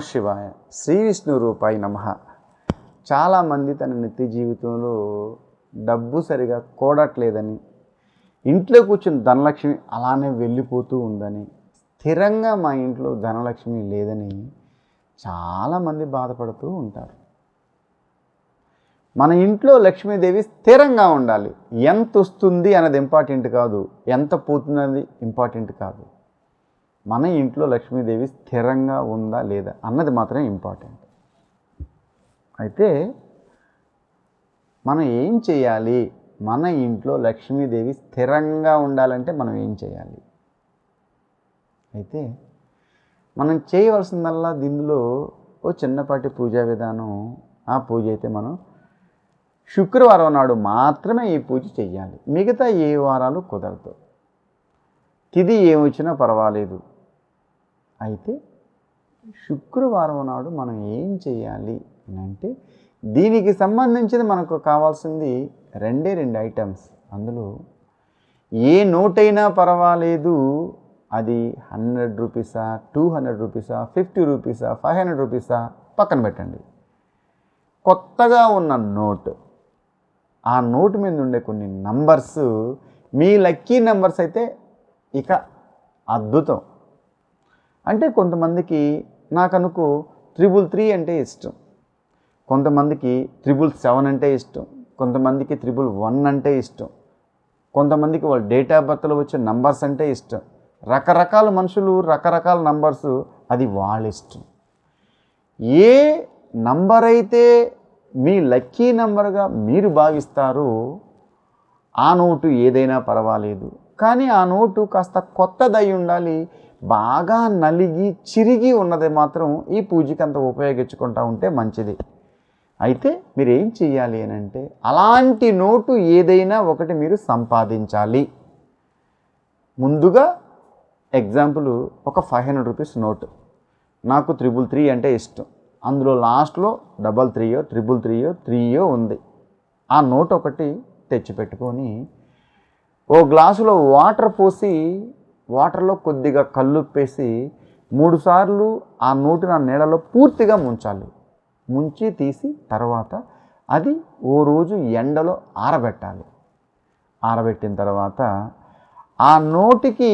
శివాయ శ్రీ విష్ణు రూపాయి నమ. చాలామంది తన నిత్య జీవితంలో డబ్బు సరిగా కూడట్లేదని ఇంట్లో కూర్చుని ధనలక్ష్మి అలానే వెళ్ళిపోతూ ఉందని స్థిరంగా మా ఇంట్లో ధనలక్ష్మి లేదని చాలామంది బాధపడుతూ ఉంటారు. మన ఇంట్లో లక్ష్మీదేవి స్థిరంగా ఉండాలి. ఎంత వస్తుంది అన్నది ఇంపార్టెంట్ కాదు. ఎంత పోతున్నది ఇంపార్టెంట్ కాదు. మన ఇంట్లో లక్ష్మీదేవి స్థిరంగా ఉందా లేదా అన్నది మాత్రమే ఇంపార్టెంట్ అయితే మనం ఏం చేయాలి? మన ఇంట్లో లక్ష్మీదేవి స్థిరంగా ఉండాలంటే మనం ఏం చేయాలి? అయితే మనం చేయవలసిందల్లా దీనిలో ఓ చిన్నపాటి పూజా విధానం ఆ పూజ అయితే మనం శుక్రవారం నాడు మాత్రమే ఈ పూజ చెయ్యాలి మిగతా ఏ వారాలు కుదరదు. తిది ఏమొచ్చినా పర్వాలేదు. అయితే శుక్రవారం నాడు మనం ఏం చేయాలి అని అంటే దీనికి సంబంధించింది మనకు కావాల్సింది రెండే రెండు ఐటమ్స్. అందులో ఏ నోటైనా పర్వాలేదు. అది హండ్రెడ్ రూపీసా టూ హండ్రెడ్ రూపీసా ఫిఫ్టీ రూపీసా ఫైవ్ హండ్రెడ్ రూపీసా పక్కన పెట్టండి. కొత్తగా ఉన్న నోట్ ఆ నోటు మీద ఉండే కొన్ని నంబర్స్ మీ లక్కీ నెంబర్స్ అయితే ఇక అద్భుతం. అంటే కొంతమందికి నాకు త్రిబుల్ త్రీ అంటే ఇష్టం. కొంతమందికి త్రిబుల్ సెవెన్ అంటే ఇష్టం. కొంతమందికి త్రిబుల్ వన్ అంటే ఇష్టం. కొంతమందికి వాళ్ళ డేట్ ఆఫ్ బర్త్లో వచ్చే నంబర్స్ అంటే ఇష్టం. రకరకాల మనుషులు రకరకాల నంబర్స్ అది వాళ్ళ ఇష్టం. ఏ నంబర్ అయితే మీ లక్కీ నంబర్గా మీరు భావిస్తారో ఆ నోటు ఏదైనా పర్వాలేదు. కానీ ఆ నోటు కాస్త కొత్తదై ఉండాలి. బాగా నలిగి చిరిగి ఉన్నది మాత్రం ఈ పూజకి అంత ఉపయోగించుకుంటా ఉంటే మంచిది. అయితే మీరు ఏం చేయాలి అని అంటే అలాంటి నోటు ఏదైనా ఒకటి మీరు సంపాదించాలి. ముందుగా ఎగ్జాంపుల్ ఒక ఫైవ్ హండ్రెడ్ రూపీస్ నోటు. నాకు త్రిబుల్ త్రీ అంటే ఇష్టం. అందులో లాస్ట్లో డబల్ త్రీయో త్రిబుల్ త్రీయో త్రీయో ఉంది. ఆ నోట్ ఒకటి తెచ్చిపెట్టుకొని ఓ గ్లాసులో వాటర్ పోసి వాటర్లో కొద్దిగా కల్లుప్పేసి మూడుసార్లు ఆ నోటిని ఆ నీళ్ళలో పూర్తిగా ముంచాలి. ముంచి తీసి తర్వాత అది ఓ రోజు ఎండలో ఆరబెట్టాలి. ఆరబెట్టిన తర్వాత ఆ నోటికి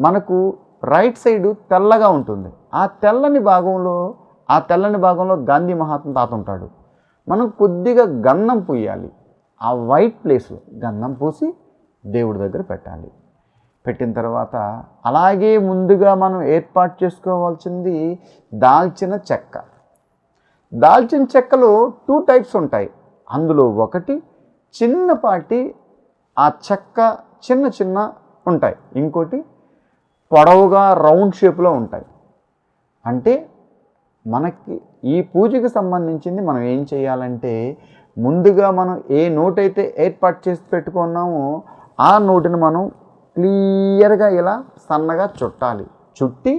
మనకు రైట్ సైడు తెల్లగా ఉంటుంది. ఆ తెల్లని భాగంలో ఆ తెల్లని భాగంలో గాంధీ మహాత్మ తాత ఉంటాడు. మనం కొద్దిగా గంధం పూయాలి. ఆ వైట్ ప్లేస్లో గంధం పూసి దేవుడి దగ్గర పెట్టాలి. పెట్టిన తర్వాత అలాగే ముందుగా మనం ఏర్పాటు చేసుకోవాల్సింది దాల్చిన చెక్క. దాల్చిన చెక్కలు టూ టైప్స్ ఉంటాయి. అందులో ఒకటి చిన్నపాటి ఆ చెక్క చిన్న చిన్న ఉంటాయి. ఇంకోటి పొడవుగా రౌండ్ షేప్లో ఉంటాయి. అంటే మనకి ఈ పూజకి సంబంధించింది మనం ఏం చేయాలంటే ముందుగా మనం ఏ నోట్ అయితే ఏర్పాటు చేసి పెట్టుకున్నామో ఆ నోటుని మనం క్లియర్గా ఇలా సన్నగా చుట్టాలి. చుట్టి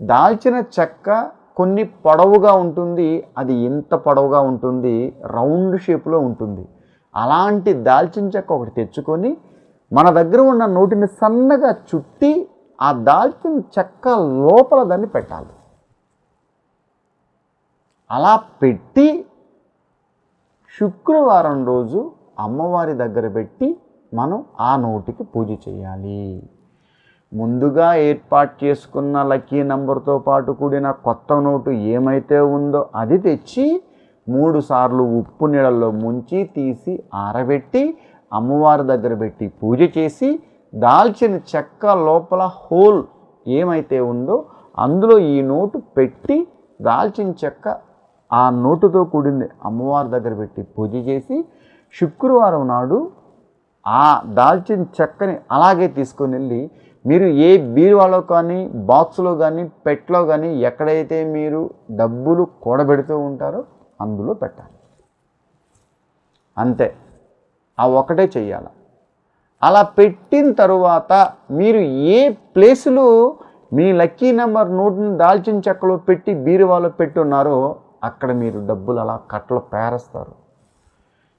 దాల్చిన చెక్క కొన్ని పొడవుగా ఉంటుంది. అది ఎంత పొడవుగా ఉంటుంది. రౌండ్ షేప్లో ఉంటుంది. అలాంటి దాల్చిన చెక్క ఒకటి తెచ్చుకొని మన దగ్గర ఉన్న నోటిని సన్నగా చుట్టి ఆ దాల్చిన చెక్క లోపల దాన్ని పెట్టాలి. అలా పెట్టి శుక్రవారం రోజు అమ్మవారి దగ్గర పెట్టి మనం ఆ నోటికి పూజ చేయాలి. ముందుగా ఏర్పాటు చేసుకున్న లక్కీ నంబర్తో పాటు కూడిన కొత్త నోటు ఏమైతే ఉందో అది తెచ్చి మూడు సార్లు ఉప్పు నీళ్ళల్లో ముంచి తీసి ఆరబెట్టి అమ్మవారి దగ్గర పెట్టి పూజ చేసి దాల్చిన చెక్క లోపల హోల్ ఏమైతే ఉందో అందులో ఈ నోటు పెట్టి దాల్చిన చెక్క ఆ నోటుతో కూడింది అమ్మవారి దగ్గర పెట్టి పూజ చేసి శుక్రవారం నాడు ఆ దాల్చిన చెక్కని అలాగే తీసుకొని వెళ్ళి మీరు ఏ బీరువాలో కానీ బాక్స్లో కానీ పెట్లో కానీ ఎక్కడైతే మీరు డబ్బులు కూడబెడుతూ ఉంటారో అందులో పెట్టాలి. అంతే. ఆ ఒకటే చెయ్యాలి. అలా పెట్టిన తరువాత మీరు ఏ ప్లేసులో మీ లక్కీ నెంబర్ నోట్ని దాల్చిన చెక్కలో పెట్టి బీరువాలో పెట్టున్నారో అక్కడ మీరు డబ్బులు అలా కట్టలో పేరేస్తారు.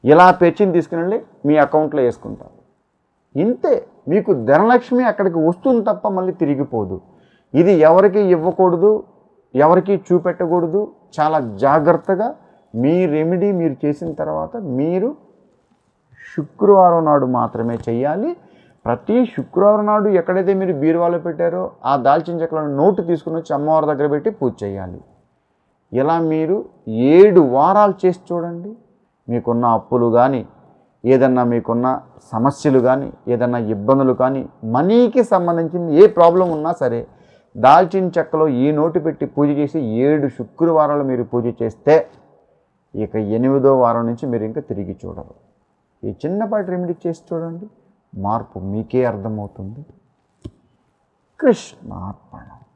ఇలా పెచ్చిని తీసుకుని మీ అకౌంట్లో వేసుకుంటారు. ఇంతే మీకు ధనలక్ష్మి అక్కడికి వస్తుంది తప్ప మళ్ళీ తిరిగిపోదు ఇది ఎవరికి ఇవ్వకూడదు ఎవరికి చూపెట్టకూడదు చాలా జాగ్రత్తగా మీ రెమెడీ మీరు చేసిన తర్వాత మీరు శుక్రవారం నాడు మాత్రమే చేయాలి ప్రతి శుక్రవారం నాడు ఎక్కడైతే మీరు బీరువాలో పెట్టారో ఆ దాల్చిన చెక్కలను నోటు తీసుకుని వచ్చి అమ్మవారి దగ్గర పెట్టి పూజ చేయాలి ఇలా మీరు ఏడు వారాలు చేసి చూడండి. మీకున్న అప్పులు కానీ ఏదన్నా మీకున్న సమస్యలు కానీ ఏదన్నా ఇబ్బందులు కానీ మనీకి సంబంధించిన ఏ ప్రాబ్లం ఉన్నా సరే దాల్చిన చెక్కలో ఈ నోటు పెట్టి పూజ చేసి ఏడు శుక్రవారాలు మీరు పూజ చేస్తే ఇక ఎనిమిదో వారం నుంచి మీరు ఇంకా తిరిగి చూడరు. ఈ చిన్నపాటి రెమెడీ చేసి చూడండి. మార్పు మీకే అర్థమవుతుంది. కృష్ణార్పణ.